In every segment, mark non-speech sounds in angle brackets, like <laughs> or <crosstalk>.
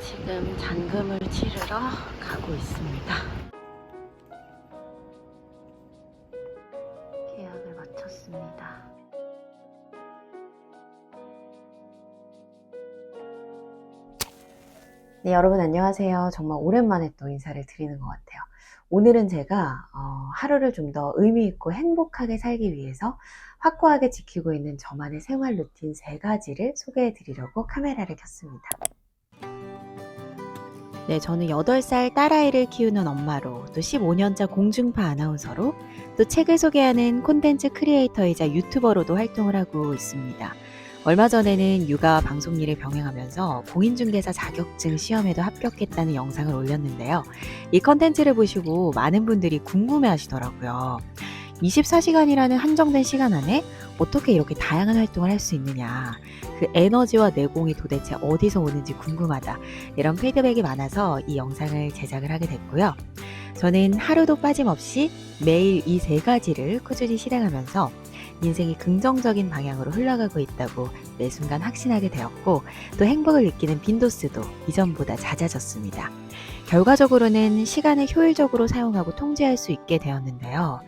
지금 잔금을 치르러 가고 있습니다. 계약을 마쳤습니다. 네, 여러분 안녕하세요. 정말 오랜만에 또 인사를 드리는 것 같아요. 오늘은 제가 어, 하루를 좀 더 의미 있고 행복하게 살기 위해서 확고하게 지키고 있는 저만의 생활 루틴 세 가지를 소개해 드리려고 카메라를 켰습니다. 네, 저는 8살 딸아이를 키우는 엄마로, 또 15년차 공중파 아나운서로, 또 책을 소개하는 콘텐츠 크리에이터이자 유튜버로도 활동을 하고 있습니다. 얼마 전에는 육아와 방송 일을 병행하면서 공인중개사 자격증 시험에도 합격했다는 영상을 올렸는데요. 이 컨텐츠를 보시고 많은 분들이 궁금해 하시더라고요. 24시간이라는 한정된 시간 안에 어떻게 이렇게 다양한 활동을 할 수 있느냐. 그 에너지와 내공이 도대체 어디서 오는지 궁금하다. 이런 피드백이 많아서 이 영상을 제작을 하게 됐고요. 저는 하루도 빠짐없이 매일 이 세 가지를 꾸준히 실행하면서 인생이 긍정적인 방향으로 흘러가고 있다고 매 순간 확신하게 되었고 또 행복을 느끼는 빈도수도 이전보다 잦아졌습니다. 결과적으로는 시간을 효율적으로 사용하고 통제할 수 있게 되었는데요.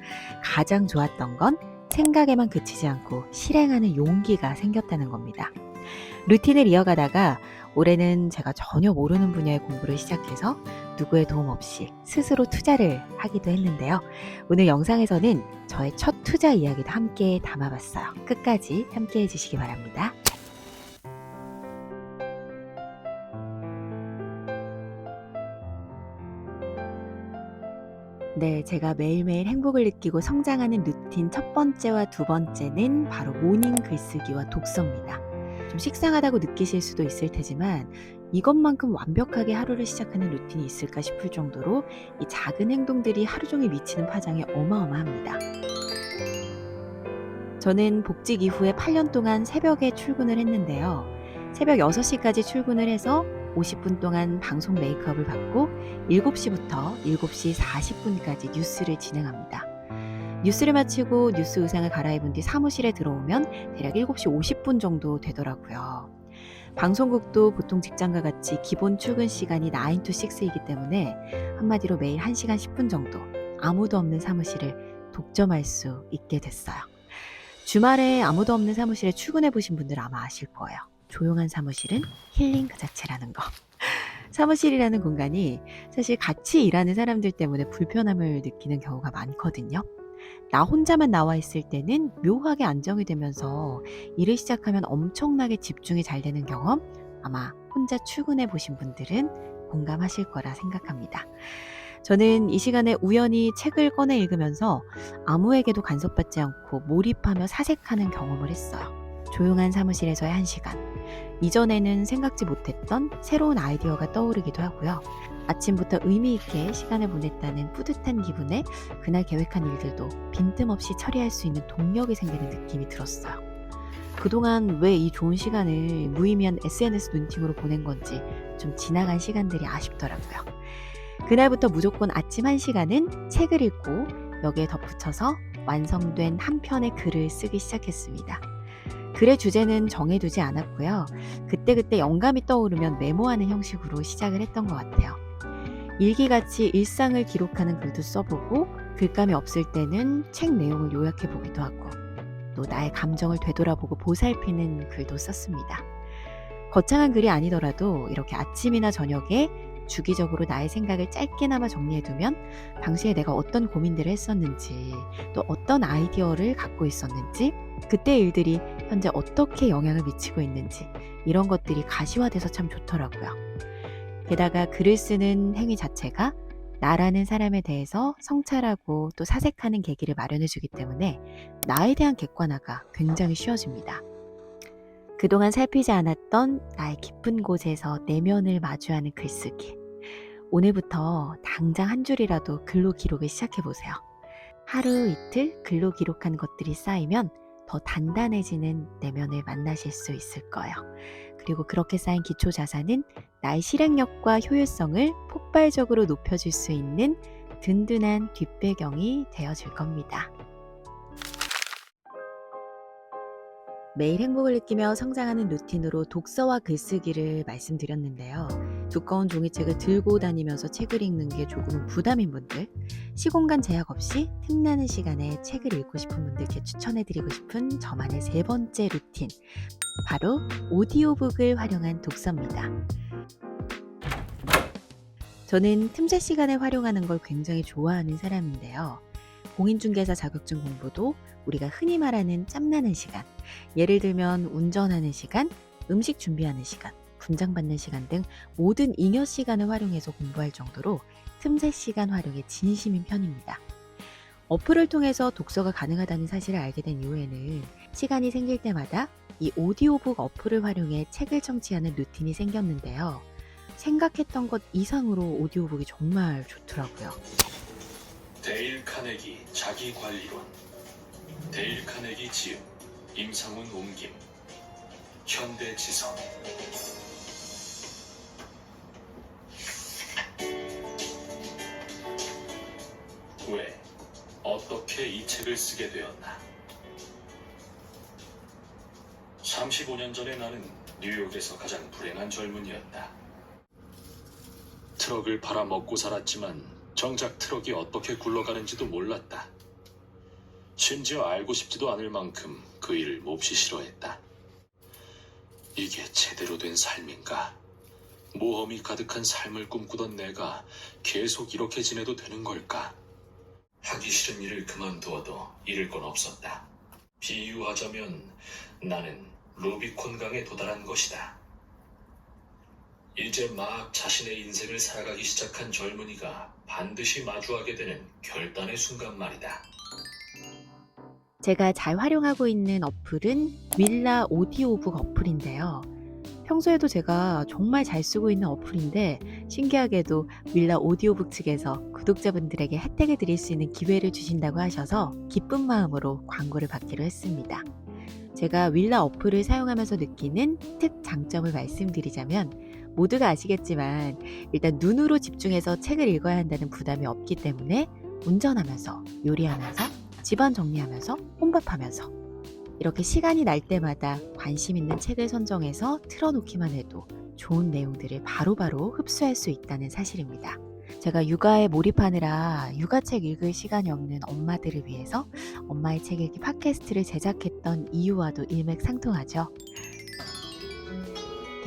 가장 좋았던 건 생각에만 그치지 않고 실행하는 용기가 생겼다는 겁니다. 루틴을 이어가다가 올해는 제가 전혀 모르는 분야의 공부를 시작해서 누구의 도움 없이 스스로 투자를 하기도 했는데요. 오늘 영상에서는 저의 첫 투자 이야기도 함께 담아봤어요. 끝까지 함께 해주시기 바랍니다. 네, 제가 매일매일 행복을 느끼고 성장하는 루틴 첫 번째와 두 번째는 바로 모닝 글쓰기와 독서입니다. 좀 식상하다고 느끼실 수도 있을 테지만 이것만큼 완벽하게 하루를 시작하는 루틴이 있을까 싶을 정도로 이 작은 행동들이 하루 종일 미치는 파장이 어마어마합니다. 저는 복직 이후에 8년 동안 새벽에 출근을 했는데요. 새벽 6시까지 출근을 해서 50분 동안 방송 메이크업을 받고 7시부터 7시 40분까지 뉴스를 진행합니다. 뉴스를 마치고 뉴스 의상을 갈아입은 뒤 사무실에 들어오면 대략 7시 50분 정도 되더라고요. 방송국도 보통 직장과 같이 기본 출근 시간이 9 to 6이기 때문에 한마디로 매일 1시간 10분 정도 아무도 없는 사무실을 독점할 수 있게 됐어요. 주말에 아무도 없는 사무실에 출근해 보신 분들 아마 아실 거예요. 조용한 사무실은 힐링 그 자체라는 거. 사무실이라는 공간이 사실 같이 일하는 사람들 때문에 불편함을 느끼는 경우가 많거든요. 나 혼자만 나와 있을 때는 묘하게 안정이 되면서 일을 시작하면 엄청나게 집중이 잘 되는 경험 아마 혼자 출근해 보신 분들은 공감하실 거라 생각합니다. 저는 이 시간에 우연히 책을 꺼내 읽으면서 아무에게도 간섭받지 않고 몰입하며 사색하는 경험을 했어요. 조용한 사무실에서의 한 시간. 이전에는 생각지 못했던 새로운 아이디어가 떠오르기도 하고요. 아침부터 의미 있게 시간을 보냈다는 뿌듯한 기분에 그날 계획한 일들도 빈틈없이 처리할 수 있는 동력이 생기는 느낌이 들었어요. 그동안 왜 이 좋은 시간을 무의미한 SNS 눈팅으로 보낸 건지 좀 지나간 시간들이 아쉽더라고요. 그날부터 무조건 아침 한 시간은 책을 읽고 여기에 덧붙여서 완성된 한 편의 글을 쓰기 시작했습니다. 글의 주제는 정해두지 않았고요. 그때그때 영감이 떠오르면 메모하는 형식으로 시작을 했던 것 같아요. 일기같이 일상을 기록하는 글도 써보고 글감이 없을 때는 책 내용을 요약해 보기도 하고 또 나의 감정을 되돌아보고 보살피는 글도 썼습니다. 거창한 글이 아니더라도 이렇게 아침이나 저녁에 주기적으로 나의 생각을 짧게나마 정리해두면 당시에 내가 어떤 고민들을 했었는지 또 어떤 아이디어를 갖고 있었는지 그때 일들이 현재 어떻게 영향을 미치고 있는지 이런 것들이 가시화돼서 참 좋더라고요. 게다가 글을 쓰는 행위 자체가 나라는 사람에 대해서 성찰하고 또 사색하는 계기를 마련해 주기 때문에 나에 대한 객관화가 굉장히 쉬워집니다. 그동안 살피지 않았던 나의 깊은 곳에서 내면을 마주하는 글쓰기. 오늘부터 당장 한 줄이라도 글로 기록을 시작해 보세요. 하루 이틀 글로 기록한 것들이 쌓이면 더 단단해지는 내면을 만나실 수 있을 거예요. 그리고 그렇게 쌓인 기초 자산은 나의 실행력과 효율성을 폭발적으로 높여줄 수 있는 든든한 뒷배경이 되어줄 겁니다. 매일 행복을 느끼며 성장하는 루틴으로 독서와 글쓰기를 말씀드렸는데요. 두꺼운 종이책을 들고 다니면서 책을 읽는 게 조금은 부담인 분들, 시공간 제약 없이 틈나는 시간에 책을 읽고 싶은 분들께 추천해드리고 싶은 저만의 세 번째 루틴, 바로 오디오북을 활용한 독서입니다. 저는 틈새 시간에 활용하는 걸 굉장히 좋아하는 사람인데요. 공인중개사 자격증 공부도 우리가 흔히 말하는 짬나는 시간, 예를 들면 운전하는 시간, 음식 준비하는 시간, 분장 받는 시간 등 모든 잉여 시간을 활용해서 공부할 정도로 틈새 시간 활용에 진심인 편입니다. 어플을 통해서 독서가 가능하다는 사실을 알게 된 이후에는 시간이 생길 때마다 이 오디오북 어플을 활용해 책을 청취하는 루틴이 생겼는데요. 생각했던 것 이상으로 오디오북이 정말 좋더라고요. 데일 카네기 자기 관리론 데일 카네기 지음 임상훈 옮김 현대지성 왜 어떻게 이 책을 쓰게 되었나 35년 전에 나는 뉴욕에서 가장 불행한 젊은이였다 트럭을 팔아 먹고 살았지만 정작 트럭이 어떻게 굴러가는지도 몰랐다. 심지어 알고 싶지도 않을 만큼 그 일을 몹시 싫어했다. 이게 제대로 된 삶인가? 모험이 가득한 삶을 꿈꾸던 내가 계속 이렇게 지내도 되는 걸까? 하기 싫은 일을 그만두어도 잃을 건 없었다. 비유하자면 나는 루비콘 강에 도달한 것이다. 이제 막 자신의 인생을 살아가기 시작한 젊은이가 반드시 마주하게 되는 결단의 순간 말이다. 제가 잘 활용하고 있는 어플은 윌라 오디오북 어플인데요. 평소에도 제가 정말 잘 쓰고 있는 어플인데 신기하게도 윌라 오디오북 측에서 구독자분들에게 혜택을 드릴 수 있는 기회를 주신다고 하셔서 기쁜 마음으로 광고를 받기로 했습니다. 제가 윌라 어플을 사용하면서 느끼는 특 장점을 말씀드리자면 모두가 아시겠지만 일단 눈으로 집중해서 책을 읽어야 한다는 부담이 없기 때문에 운전하면서 요리하면서 집안 정리하면서 혼밥하면서 이렇게 시간이 날 때마다 관심 있는 책을 선정해서 틀어놓기만 해도 좋은 내용들을 바로바로 흡수할 수 있다는 사실입니다. 제가 육아에 몰입하느라 육아책 읽을 시간이 없는 엄마들을 위해서 엄마의 책 읽기 팟캐스트를 제작했던 이유와도 일맥상통하죠.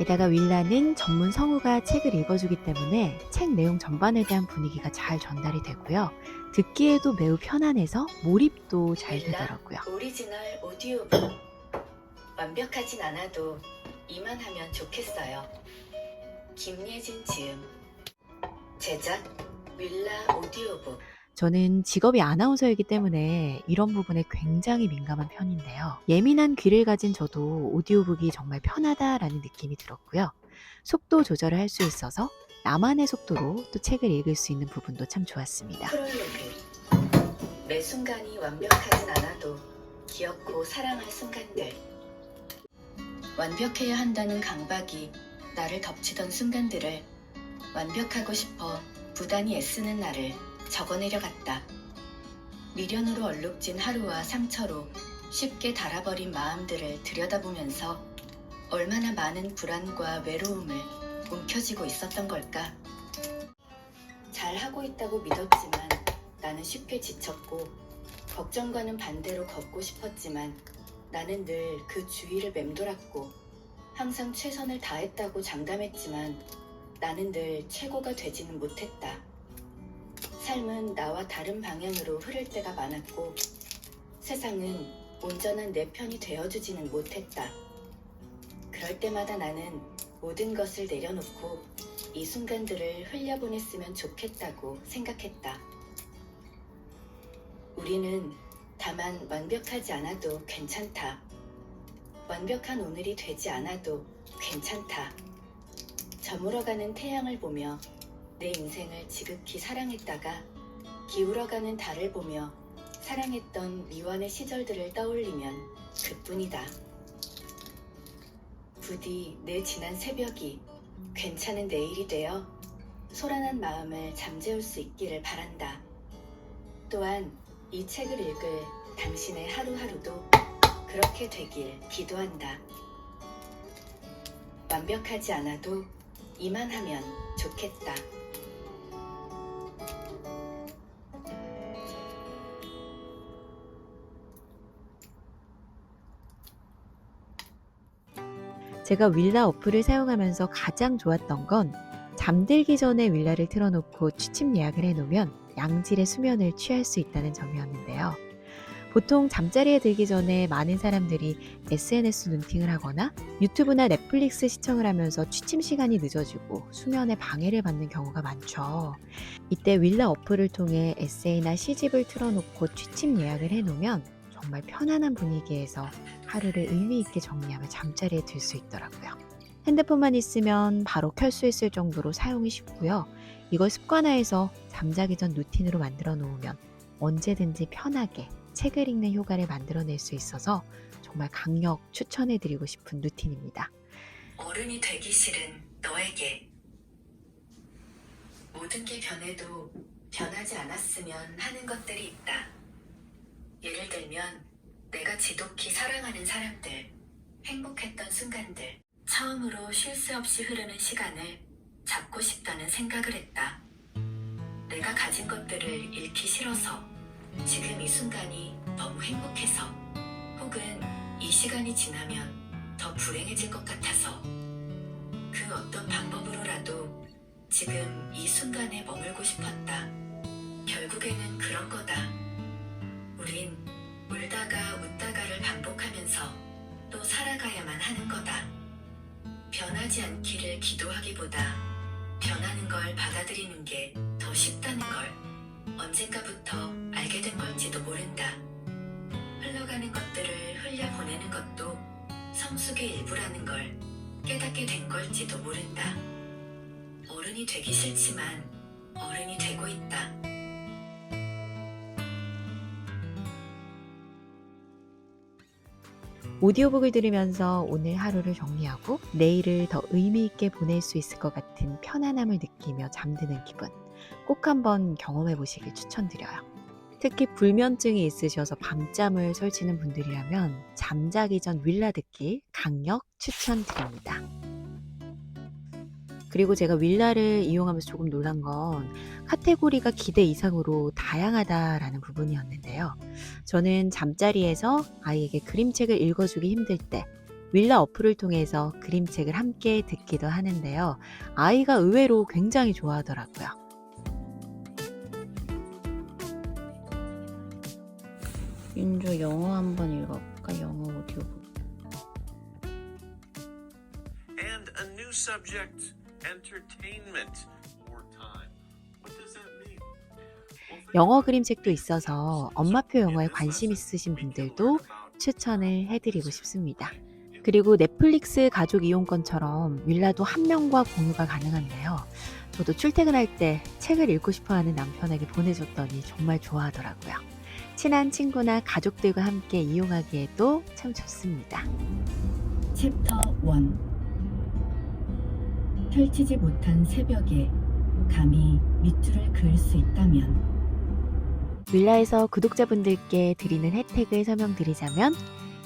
게다가 윌라는 전문 성우가 책을 읽어주기 때문에 책 내용 전반에 대한 분위기가 잘 전달이 되고요. 듣기에도 매우 편안해서 몰입도 잘 되더라고요. 오리지널 오디오북 완벽하진 않아도 이만하면 좋겠어요. 김예진 지음 제작 윌라 오디오북 저는 직업이 아나운서이기 때문에 이런 부분에 굉장히 민감한 편인데요. 예민한 귀를 가진 저도 오디오북이 정말 편하다라는 느낌이 들었고요. 속도 조절을 할 수 있어서 나만의 속도로 또 책을 읽을 수 있는 부분도 참 좋았습니다. 매 순간이 완벽하진 않아도 귀엽고 사랑할 순간들 완벽해야 한다는 강박이 나를 덮치던 순간들을 완벽하고 싶어 부단히 애쓰는 나를 적어 내려 갔다. 미련으로 얼룩진 하루와 상처로 쉽게 닳아버린 마음들을 들여다보면서 얼마나 많은 불안과 외로움을 움켜쥐고 있었던 걸까? 잘 하고 있다고 믿었지만 나는 쉽게 지쳤고 걱정과는 반대로 걷고 싶었지만 나는 늘 그 주위를 맴돌았고 항상 최선을 다했다고 장담했지만 나는 늘 최고가 되지는 못했다. 삶은 나와 다른 방향으로 흐를 때가 많았고 세상은 온전한 내 편이 되어주지는 못했다. 그럴 때마다 나는 모든 것을 내려놓고 이 순간들을 흘려보냈으면 좋겠다고 생각했다. 우리는 다만 완벽하지 않아도 괜찮다. 완벽한 오늘이 되지 않아도 괜찮다. 저물어가는 태양을 보며 내 인생을 지극히 사랑했다가 기울어가는 달을 보며 사랑했던 미완의 시절들을 떠올리면 그뿐이다. 부디 내 지난 새벽이 괜찮은 내일이 되어 소란한 마음을 잠재울 수 있기를 바란다. 또한 이 책을 읽을 당신의 하루하루도 그렇게 되길 기도한다. 완벽하지 않아도 이만하면 좋겠다. 제가 윌라 어플을 사용하면서 가장 좋았던 건 잠들기 전에 윌라를 틀어놓고 취침 예약을 해놓으면 양질의 수면을 취할 수 있다는 점이었는데요. 보통 잠자리에 들기 전에 많은 사람들이 SNS 눈팅을 하거나 유튜브나 넷플릭스 시청을 하면서 취침 시간이 늦어지고 수면에 방해를 받는 경우가 많죠. 이때 윌라 어플을 통해 에세이나 시집을 틀어놓고 취침 예약을 해놓으면 정말 편안한 분위기에서 하루를 의미 있게 정리하며 잠자리에 들 수 있더라고요. 핸드폰만 있으면 바로 켤 수 있을 정도로 사용이 쉽고요. 이걸 습관화해서 잠자기 전 루틴으로 만들어 놓으면 언제든지 편하게 책을 읽는 효과를 만들어낼 수 있어서 정말 강력 추천해 드리고 싶은 루틴입니다. 어른이 되기 싫은 너에게 모든 게 변해도 변하지 않았으면 하는 것들이 있다. 예를 들면 내가 지독히 사랑하는 사람들, 행복했던 순간들, 처음으로 쉴 새 없이 흐르는 시간을 잡고 싶다는 생각을 했다. 내가 가진 것들을 잃기 싫어서 지금 이 순간이 너무 행복해서 혹은 이 시간이 지나면 더 불행해질 것 같아서 그 어떤 방법으로라도 지금 이 순간에 머물고 싶었다. 결국에는 그런 거다. 우린 울다가 웃다가를 반복하면서 또 살아가야만 하는 거다. 변하지 않기를 기도하기보다 변하는 걸 받아들이는 게 더 쉽다는 걸 언젠가부터 알게 된 걸지도 모른다. 흘러가는 것들을 흘려보내는 것도 성숙의 일부라는 걸 깨닫게 된 걸지도 모른다. 어른이 되기 싫지만 어른이 되고 있다. 오디오북을 들으면서 오늘 하루를 정리하고 내일을 더 의미 있게 보낼 수 있을 것 같은 편안함을 느끼며 잠드는 기분 꼭 한번 경험해 보시길 추천드려요. 특히 불면증이 있으셔서 밤잠을 설치는 분들이라면 잠자기 전 윌라 듣기 강력 추천드립니다. 그리고 제가 윌라를 이용하면서 조금 놀란 건 카테고리가 기대 이상으로 다양하다라는 부분이었는데요. 저는 잠자리에서 아이에게 그림책을 읽어주기 힘들 때 윌라 어플을 통해서 그림책을 함께 듣기도 하는데요. 아이가 의외로 굉장히 좋아하더라고요. 윤조 영어 한번 읽어볼까? 영어 오디오북. And a new subject, entertainment or time. What does that mean? Well, think 영어 그림책도. 있어서 엄마표 영어에 관심 있으신 분들도 추천을 해드리고 싶습니다. 그리고 넷플릭스 가족 이용권처럼 윌라도 한 명과 공유가 가능한데요. 저도 출퇴근할 때 책을 읽고 싶어 하는 남편에게 보내줬더니 정말 좋아하더라고요. 친한 친구나 가족들과 함께 이용하기에도 참 좋습니다. 챕터 1 펼치지 못한 새벽에 감히 밑줄을 그을 수 있다면 윌라에서 구독자분들께 드리는 혜택을 설명드리자면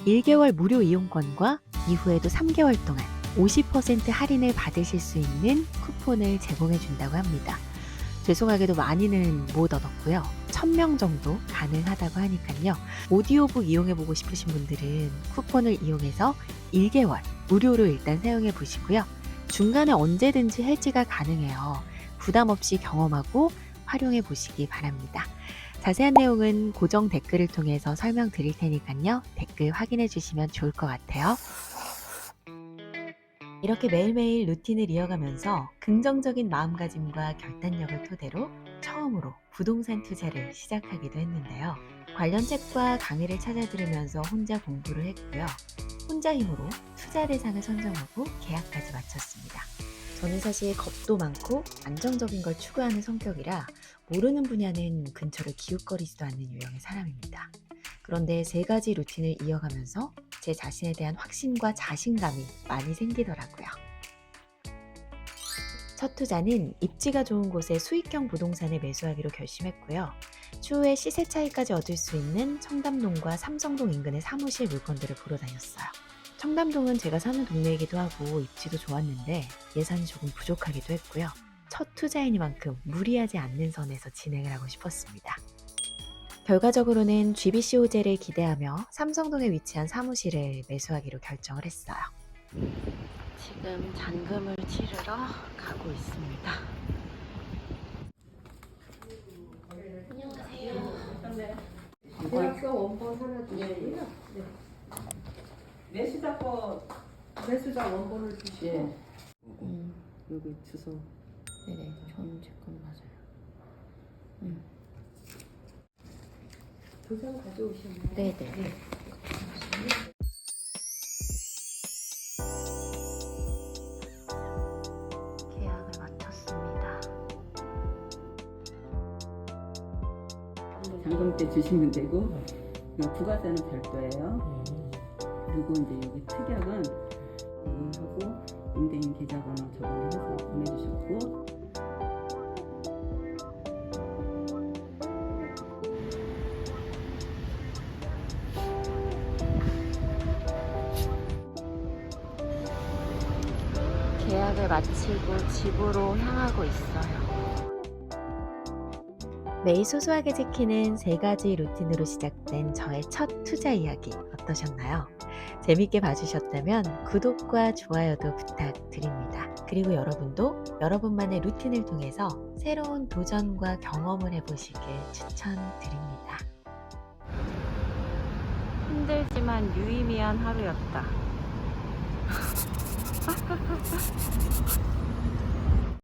1개월 무료 이용권과 이후에도 3개월 동안 50% 할인을 받으실 수 있는 쿠폰을 제공해 준다고 합니다. 죄송하게도 많이는 못 얻었고요. 1000명 정도 가능하다고 하니까요. 오디오북 이용해 보고 싶으신 분들은 쿠폰을 이용해서 1개월 무료로 일단 사용해 보시고요. 중간에 언제든지 해지가 가능해요. 부담 없이 경험하고 활용해 보시기 바랍니다. 자세한 내용은 고정 댓글을 통해서 설명드릴 테니까요. 댓글 확인해 주시면 좋을 것 같아요. 이렇게 매일매일 루틴을 이어가면서 긍정적인 마음가짐과 결단력을 토대로 처음으로 부동산 투자를 시작하기도 했는데요. 관련 책과 강의를 찾아 들으면서 혼자 공부를 했고요. 혼자 힘으로 투자 대상을 선정하고 계약까지 마쳤습니다. 저는 사실 겁도 많고 안정적인 걸 추구하는 성격이라 모르는 분야는 근처를 기웃거리지도 않는 유형의 사람입니다. 그런데 세 가지 루틴을 이어가면서 제 자신에 대한 확신과 자신감이 많이 생기더라고요. 첫 투자는 입지가 좋은 곳에 수익형 부동산을 매수하기로 결심했고요. 추후에 시세 차이까지 얻을 수 있는 청담동과 삼성동 인근의 사무실 물건들을 보러 다녔어요. 청담동은 제가 사는 동네이기도 하고 입지도 좋았는데 예산이 조금 부족하기도 했고요. 첫 투자이니만큼 무리하지 않는 선에서 진행을 하고 싶었습니다. 결과적으로는 GBC 호재를 기대하며 삼성동에 위치한 사무실을 매수하기로 결정을 했어요. 지금 잔금을 치르러 가고 있습니다. 계약서 원본 하나 주시고요. 매수자 거 매수자 원본을 주시고 예. 음, 여기 주소 네네, 저는 제건 맞아요. 도장 가져오셨나요? 네네. 계 잔금 때 주시면 되고 이 부가세는 별도예요. 그리고 이제 여기 특약은 이하고 임대인 계좌번호 저번에 해서 보내주셨고 계약을 마치고 집으로 향하고 있어요. 매일 소소하게 지키는 세 가지 루틴으로 시작된 저의 첫 투자 이야기 어떠셨나요? 재밌게 봐주셨다면 구독과 좋아요도 부탁드립니다. 그리고 여러분도 여러분만의 루틴을 통해서 새로운 도전과 경험을 해보시길 추천드립니다. 힘들지만 유의미한 하루였다. <laughs>